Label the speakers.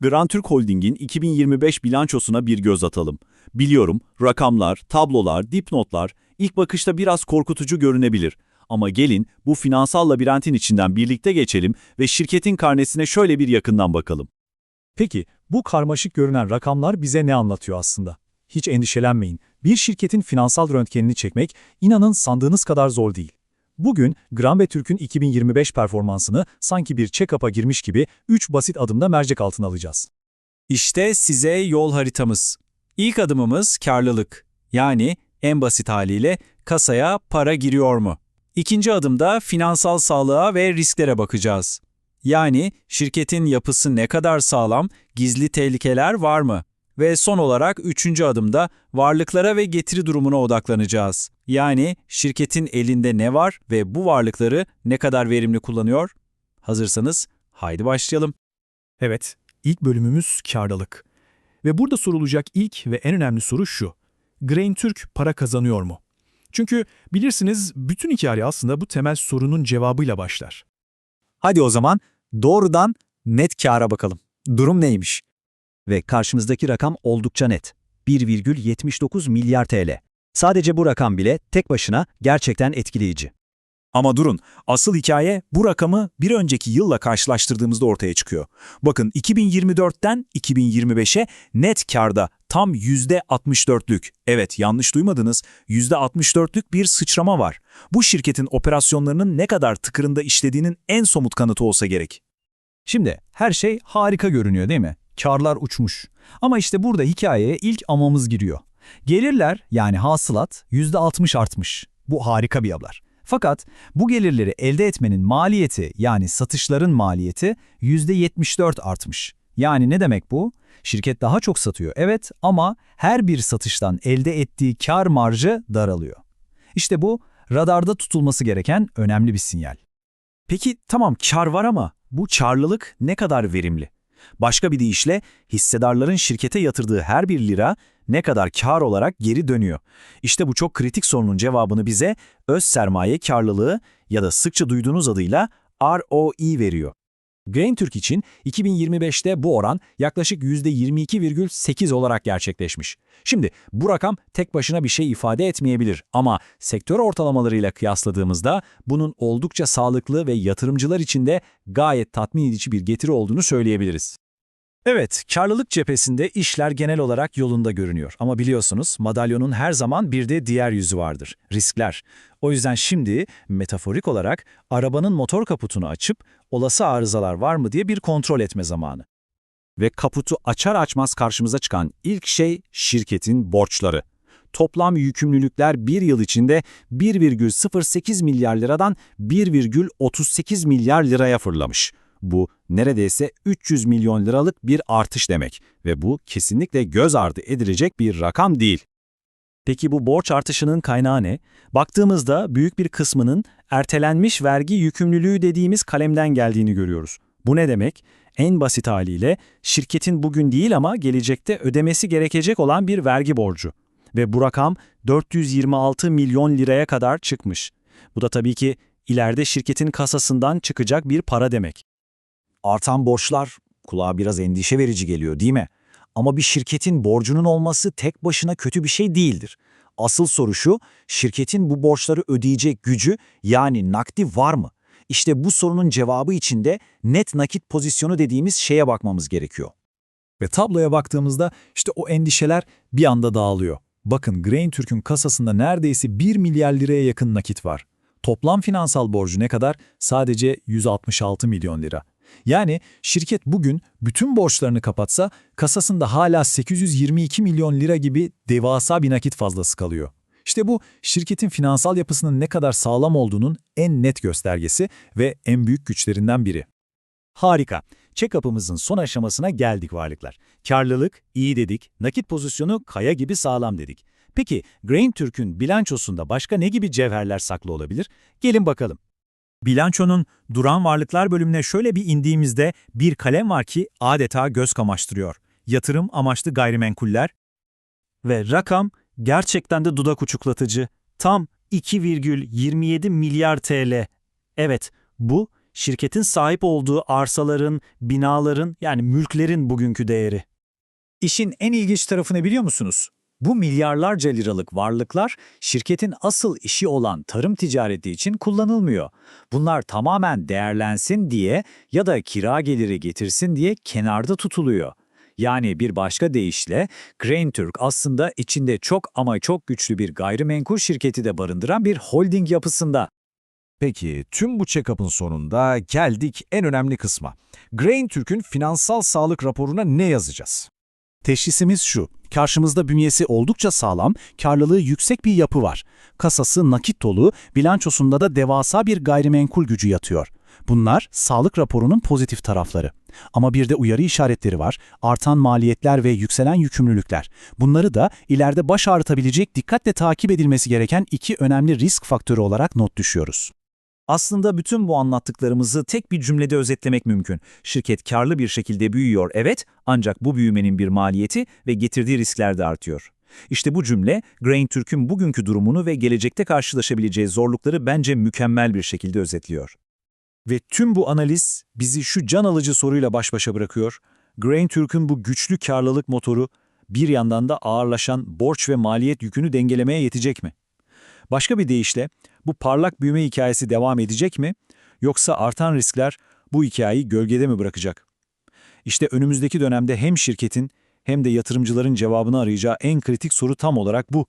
Speaker 1: Grand Türk Holding'in 2025 bilançosuna bir göz atalım. Biliyorum, rakamlar, tablolar, dipnotlar ilk bakışta biraz korkutucu görünebilir. Ama gelin bu finansal labirentin içinden birlikte geçelim ve şirketin karnesine şöyle bir yakından bakalım.
Speaker 2: Peki, bu karmaşık görünen rakamlar bize ne anlatıyor aslında? Hiç endişelenmeyin. Bir şirketin finansal röntgenini çekmek, inanın sandığınız kadar zor değil. Bugün Gram ve Türk'ün 2025 performansını sanki bir check-up'a girmiş gibi 3 basit adımda mercek altına alacağız.
Speaker 3: İşte size yol haritamız. İlk adımımız karlılık. Yani en basit haliyle kasaya para giriyor mu? İkinci adımda finansal sağlığa ve risklere bakacağız. Yani şirketin yapısı ne kadar sağlam, gizli tehlikeler var mı? Ve son olarak üçüncü adımda varlıklara ve getiri durumuna odaklanacağız. Yani şirketin elinde ne var ve bu varlıkları ne kadar verimli kullanıyor? Hazırsanız haydi başlayalım.
Speaker 2: Evet, ilk bölümümüz karlılık. Ve burada sorulacak ilk ve en önemli soru şu. Grain Türk para kazanıyor mu? Çünkü bilirsiniz bütün hikaye aslında bu temel sorunun cevabıyla başlar.
Speaker 4: Hadi o zaman doğrudan net kâra bakalım. Durum neymiş? Ve karşımızdaki rakam oldukça net. 1,79 milyar TL. Sadece bu rakam bile tek başına gerçekten etkileyici.
Speaker 5: Ama durun, asıl hikaye bu rakamı bir önceki yılla karşılaştırdığımızda ortaya çıkıyor. Bakın 2024'ten 2025'e net karda tam %64'lük, evet yanlış duymadınız, %64'lük bir sıçrama var. Bu şirketin operasyonlarının ne kadar tıkırında işlediğinin en somut kanıtı olsa gerek.
Speaker 6: Şimdi her şey harika görünüyor değil mi? Karlar uçmuş. Ama işte burada hikayeye ilk amamız giriyor. Gelirler yani hasılat %60 artmış. Bu harika bir haber. Fakat bu gelirleri elde etmenin maliyeti yani satışların maliyeti %74 artmış. Yani ne demek bu? Şirket daha çok satıyor evet ama her bir satıştan elde ettiği kar marjı daralıyor. İşte bu radarda tutulması gereken önemli bir sinyal.
Speaker 5: Peki tamam kar var ama bu karlılık ne kadar verimli? Başka bir deyişle hissedarların şirkete yatırdığı her bir lira ne kadar kar olarak geri dönüyor. İşte bu çok kritik sorunun cevabını bize öz sermaye karlılığı ya da sıkça duyduğunuz adıyla ROE veriyor.
Speaker 2: Grain Türk için 2025'te bu oran yaklaşık %22,8 olarak gerçekleşmiş. Şimdi bu rakam tek başına bir şey ifade etmeyebilir ama sektör ortalamalarıyla kıyasladığımızda bunun oldukça sağlıklı ve yatırımcılar için de gayet tatmin edici bir getiri olduğunu söyleyebiliriz. Evet, karlılık cephesinde işler genel olarak yolunda görünüyor. Ama biliyorsunuz madalyonun her zaman bir de diğer yüzü vardır, riskler. O yüzden şimdi metaforik olarak arabanın motor kaputunu açıp olası arızalar var mı diye bir kontrol etme zamanı.
Speaker 1: Ve kaputu açar açmaz karşımıza çıkan ilk şey şirketin borçları. Toplam yükümlülükler bir yıl içinde 1,08 milyar liradan 1,38 milyar liraya fırlamış. Bu neredeyse 300 milyon liralık bir artış demek ve bu kesinlikle göz ardı edilecek bir rakam değil.
Speaker 2: Peki bu borç artışının kaynağı ne? Baktığımızda büyük bir kısmının ertelenmiş vergi yükümlülüğü dediğimiz kalemden geldiğini görüyoruz. Bu ne demek? En basit haliyle şirketin bugün değil ama gelecekte ödemesi gerekecek olan bir vergi borcu. Ve bu rakam 426 milyon liraya kadar çıkmış. Bu da tabii ki ileride şirketin kasasından çıkacak bir para demek.
Speaker 4: Artan borçlar kulağa biraz endişe verici geliyor değil mi? Ama bir şirketin borcunun olması tek başına kötü bir şey değildir. Asıl soru şu, şirketin bu borçları ödeyecek gücü yani nakdi var mı? İşte bu sorunun cevabı için de net nakit pozisyonu dediğimiz şeye bakmamız gerekiyor.
Speaker 2: Ve tabloya baktığımızda işte o endişeler bir anda dağılıyor. Bakın Grain Türk'ün kasasında neredeyse 1 milyar liraya yakın nakit var. Toplam finansal borcu ne kadar? Sadece 166 milyon lira. Yani şirket bugün bütün borçlarını kapatsa kasasında hala 822 milyon lira gibi devasa bir nakit fazlası kalıyor. İşte bu şirketin finansal yapısının ne kadar sağlam olduğunun en net göstergesi ve en büyük güçlerinden biri.
Speaker 5: Harika. Check-up'ımızın son aşamasına geldik varlıklar. Karlılık iyi dedik, nakit pozisyonu kaya gibi sağlam dedik. Peki Grain Türk'ün bilançosunda başka ne gibi cevherler saklı olabilir? Gelin bakalım. Bilançonun duran varlıklar bölümüne şöyle bir indiğimizde bir kalem var ki adeta göz kamaştırıyor. Yatırım amaçlı gayrimenkuller ve rakam gerçekten de dudak uçuklatıcı. Tam 2,27 milyar TL. Evet, bu şirketin sahip olduğu arsaların, binaların yani mülklerin bugünkü değeri.
Speaker 6: İşin en ilginç tarafını biliyor musunuz? Bu milyarlarca liralık varlıklar şirketin asıl işi olan tarım ticareti için kullanılmıyor. Bunlar tamamen değerlensin diye ya da kira geliri getirsin diye kenarda tutuluyor. Yani bir başka deyişle Grain Türk aslında içinde çok ama çok güçlü bir gayrimenkul şirketi de barındıran bir holding yapısında.
Speaker 1: Peki tüm bu check-up'ın sonunda geldik en önemli kısma. Grain Türk'ün finansal sağlık raporuna ne yazacağız?
Speaker 5: Teşhisimiz şu, karşımızda bünyesi oldukça sağlam, karlılığı yüksek bir yapı var. Kasası nakit dolu, bilançosunda da devasa bir gayrimenkul gücü yatıyor. Bunlar sağlık raporunun pozitif tarafları. Ama bir de uyarı işaretleri var, artan maliyetler ve yükselen yükümlülükler. Bunları da ileride baş ağrıtabilecek dikkatle takip edilmesi gereken iki önemli risk faktörü olarak not düşüyoruz.
Speaker 2: Aslında bütün bu anlattıklarımızı tek bir cümlede özetlemek mümkün. Şirket karlı bir şekilde büyüyor evet ancak bu büyümenin bir maliyeti ve getirdiği riskler de artıyor. İşte bu cümle Grain Türk'ün bugünkü durumunu ve gelecekte karşılaşabileceği zorlukları bence mükemmel bir şekilde özetliyor.
Speaker 5: Ve tüm bu analiz bizi şu can alıcı soruyla baş başa bırakıyor. Grain Türk'ün bu güçlü karlılık motoru bir yandan da ağırlaşan borç ve maliyet yükünü dengelemeye yetecek mi? Başka bir deyişle bu parlak büyüme hikayesi devam edecek mi? Yoksa artan riskler bu hikayeyi gölgede mi bırakacak? İşte önümüzdeki dönemde hem şirketin hem de yatırımcıların cevabını arayacağı en kritik soru tam olarak bu.